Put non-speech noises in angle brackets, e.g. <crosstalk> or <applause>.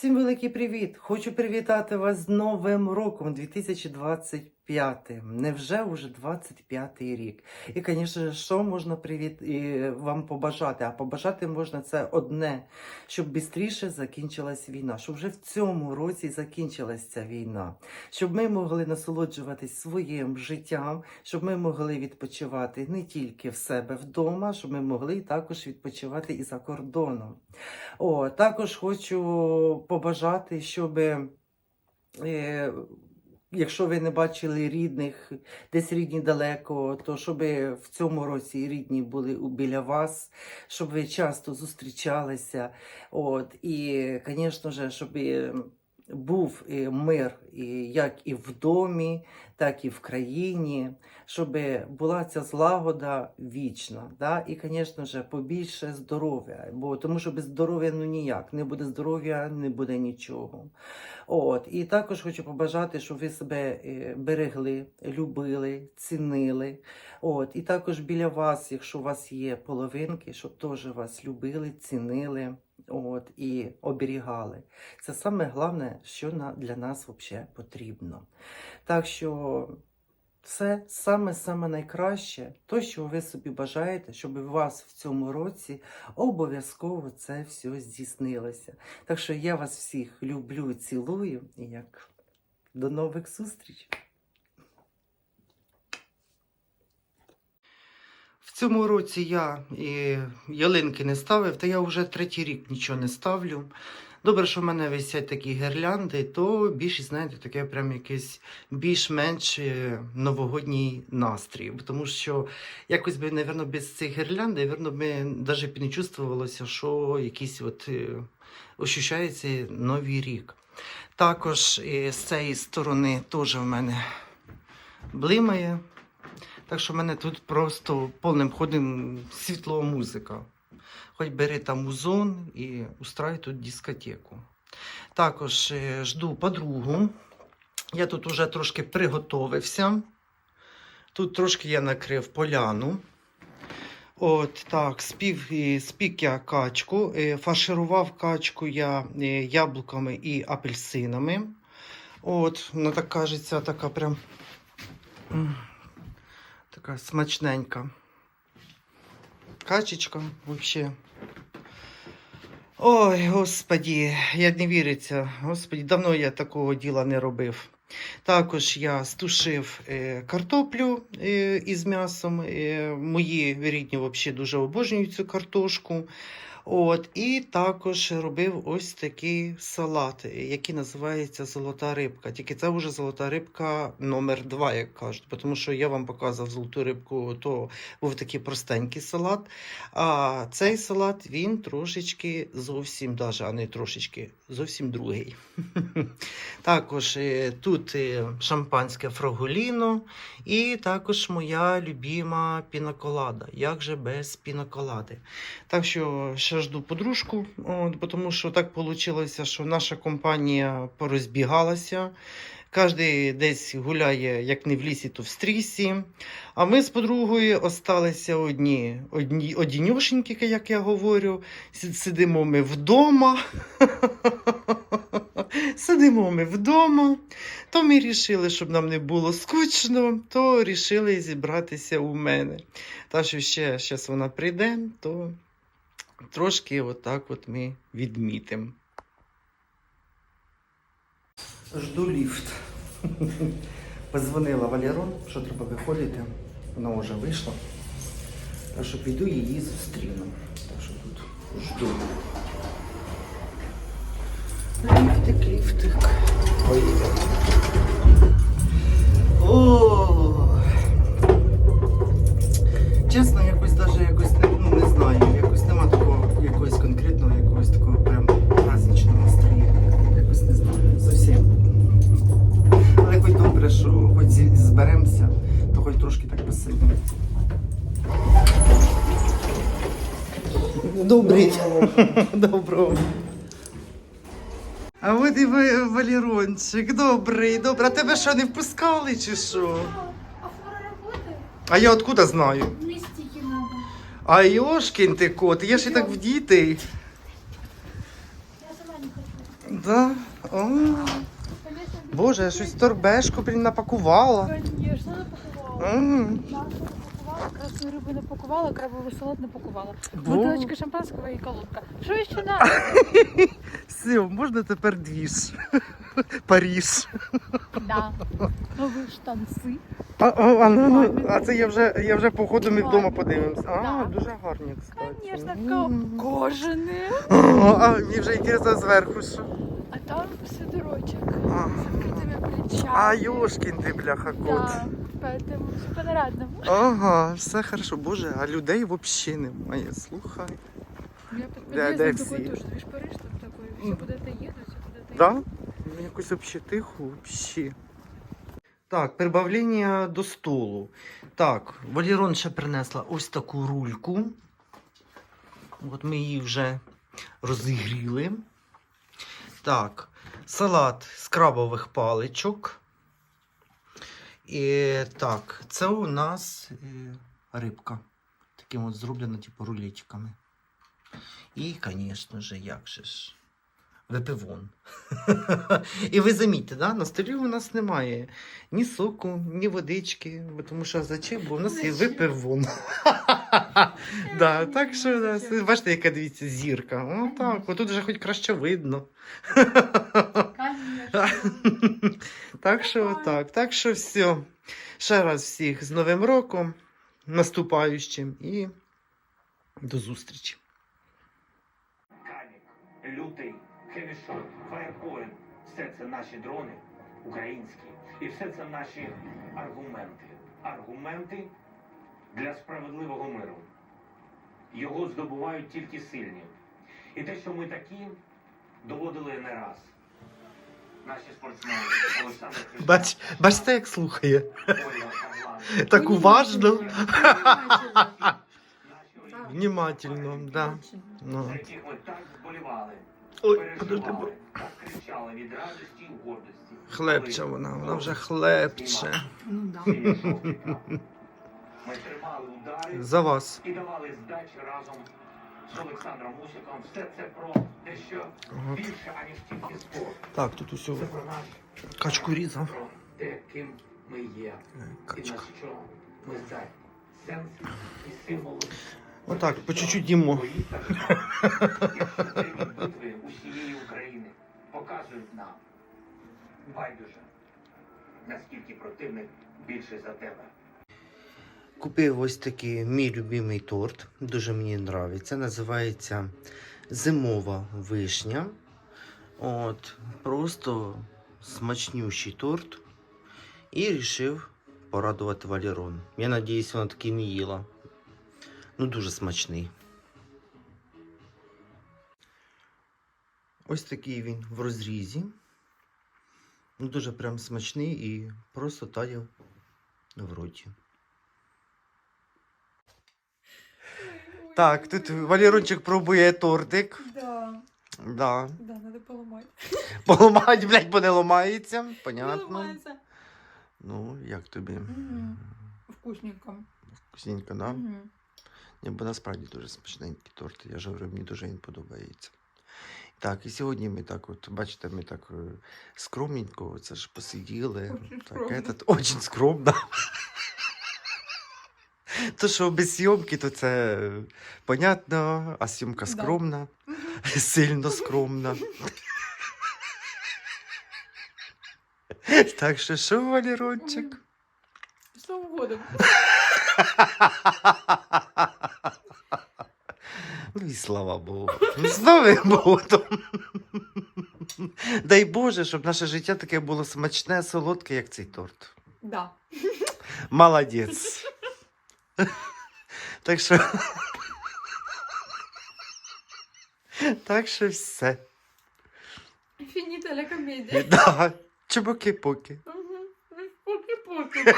Всім великий привіт! Хочу привітати вас з Новим роком 2025. Невже вже 25 рік? І, звісно, що можна привіт і вам побажати? А побажати можна це одне, щоб швидше закінчилась війна, щоб вже в цьому році закінчилась ця війна, щоб ми могли насолоджуватись своїм життям, щоб ми могли відпочивати не тільки в себе вдома, щоб ми могли також відпочивати і за кордоном. О, також хочу побажати, щоб, е, якщо ви не бачили рідних, десь рідні далеко, то щоб в цьому році рідні були біля вас, щоб ви часто зустрічалися. От, і, звісно щоб був е, мир як і в домі, так і в країні, щоб була ця злагода вічна. Да? І, звісно ж, побільше здоров'я, бо тому що без здоров'я ну ніяк, не буде здоров'я, не буде нічого. От. І також хочу побажати, щоб ви себе е, берегли, любили, цінили. От. І також біля вас, якщо у вас є половинки, щоб теж вас любили, цінили. От, і оберігали. Це саме головне, що для нас взагалі потрібно. Так що це саме-саме найкраще, то, що ви собі бажаєте, щоб у вас в цьому році обов'язково це все здійснилося. Так що я вас всіх люблю, цілую і як до нових зустрічей. В цьому році я і ялинки не ставив, та я вже третій рік нічого не ставлю. Добре, що в мене висять такі гірлянди, то більшість, знаєте, таке прям якийсь більш-менш е, новогодній настрій. Тому що якось би, напевно, без цих гірлянд, напевно, би навіть не чувствувалося, що якийсь от е, ощущається новий рік. Також е, з цієї сторони теж в мене блимає. Так що в мене тут просто повним ходом світлова музика. Хоч бери там музон і устрай тут дискотеку. Також е, жду подругу. Я тут уже трошки приготовився. Тут трошки я накрив поляну. От так, спів, спік я качку. Е, Фарширував качку я е, яблуками і апельсинами. От, вона так кажеться, така прям. Така смачненька. Качечка взагалі. Ой, господі, я не віриться. Господі, давно я такого діла не робив. Також я стушив е, картоплю е, із м'ясом. Е, мої рідні взагалі дуже обожнюють цю картошку. От, і також робив ось такий салат, е, який називається золота рибка. Тільки це вже золота рибка номер 2 як кажуть. Тому що я вам показував золоту рибку, то був такий простенький салат. А цей салат він трошечки зовсім, даже, а не трошечки, зовсім другий. <laughs> Також е, тут е, шампанське фраголіно і також моя любима пінаколада. Як же без пінаколади? Так що ще жду подружку, от, тому що так вийшло, що наша компанія порозбігалася. Кожен десь гуляє, як не в лісі, то в стрісі. А ми з подругою осталися одні, одні одінюшенькі, як я говорю. Сидимо ми вдома. <laughs> Сидимо ми вдома. То ми вирішили, щоб нам не було скучно, то вирішили зібратися у мене. Та що ще зараз вона прийде, то трошки отак от ми відмітимо. Жду ліфт. <laughs> Позвонила Валерон, що треба виходити. Вона вже вийшла. Так що піду її зустріну. Так що тут жду. Ліфтик, ліфтик. Поїхали. Так. Добрий. <laughs> Доброго. А от і Ви- Валерончик, добрий, добрий. А тебе що, не впускали чи що? А фора работает? А я откуда знаю? Надо. А Йошкін ти кот, я ж і так в дітей. Я сама не хочу. Да? О, Боже, я щось торбешку блін, напакувала. Конечно, напакувала, красну рибу напакувала, крабовий салат напакувала. Бо- Бутилочка шампанського і колонка. Що ще надо? Все, можна тепер двіж. Паріж. Да. Нові штанці. А, а, а, ну, ну, а це я вже, я вже походу ми вдома подивимося. А, Да. дуже гарні, кстати. Конечно, М. кожане. О, А мені вже інтересно зверху що. А там сидорочок А. з відкритими плечами. А, Йошкін ти, бляха, кот. Да, поэтому все по-нарадному. Ага, все хорошо. Боже, а людей взагалі немає. Слухай. Я Да, да, подъездом такой все. тоже. Видишь, Париж там такой. Все куда-то едут, все куда-то Да? едут. Ну, Якось взагалі тихо, взагалі. Так, прибавлення до столу. Так, Валерон ще принесла ось таку рульку. От ми її вже розігріли. Так, салат з крабових паличок. І так, це у нас е, рибка. Таким от зроблена, типу, рулетиками. І, звісно ж, як же ж. Випивон. <laughs> І ви замітьте, да? на столі у нас немає ні соку, ні водички, тому що зачем, бо у нас є випивон. <laughs> да, так що нас, бачите, яка дивіться зірка. О, так, отут вже хоч краще видно. <laughs> <laughs> Так що так, так що все. Ще раз всіх з Новим роком, наступаючим і до зустрічі. Канік, лютий, хевішот, фаєрпоінт все це наші дрони українські. І все це наші аргументи. Аргументи для справедливого миру. Його здобувають тільки сильні. І те, що ми такі, доводили не раз. Бач, бачите, як слухає. Так уважно. Внимательно, да. Ну. Ой, подожди, бо хлебче вона, вона вже хлебче. Ну да. За вас. і давали здачі разом з Олександром Мусиком. Все це про дещо Ага. більше, аніж тільки спорт. Так, тут усю Це про наш качку різав. про те, ким ми є Е, і на що ми здатні. Сенс і символи. Отак, по чуть-чуть їмо. Битви усієї України показують нам байдуже, наскільки противник більше за тебе. Купив ось такий мій любимий торт. Дуже мені подобається. Називається Зимова вишня. От, просто смачнющий торт. І вирішив порадувати Валерон. Я надіюсь, вона такий не їла. Ну, дуже смачний. Ось такий він в розрізі. Ну, дуже прям смачний і просто тає в роті. Так, тут Валерончик пробує тортик. Да, Да. да, надо поломать. <laughs> Поламать, блядь, бо не ламається. Понятно. Поломается. Ну, як тобі? Мгм. Вкусненько. Вкусненько, да? Мгм. Ні, бо насправді дуже смачненький торт. Я ж говорю, мені дуже він подобається. Так, і сьогодні ми так, от, бачите, ми так е, скромненько, це ж посиділи. Очень так, скромно. Этот, очень скромно. То, що без зйомки, то це е, понятно, а зйомка скромна, сильно скромна. Так що що, Валерончик? Новым годом. Ну і слава Богу. З Новим годом. Дай Боже, щоб наше життя таке було смачне, солодке, як цей торт. Да. Молодець. Так що. Так що все. Фініта ля комедия. Да. Чубуки-пуки. Мгм. Поки-поки. <laughs>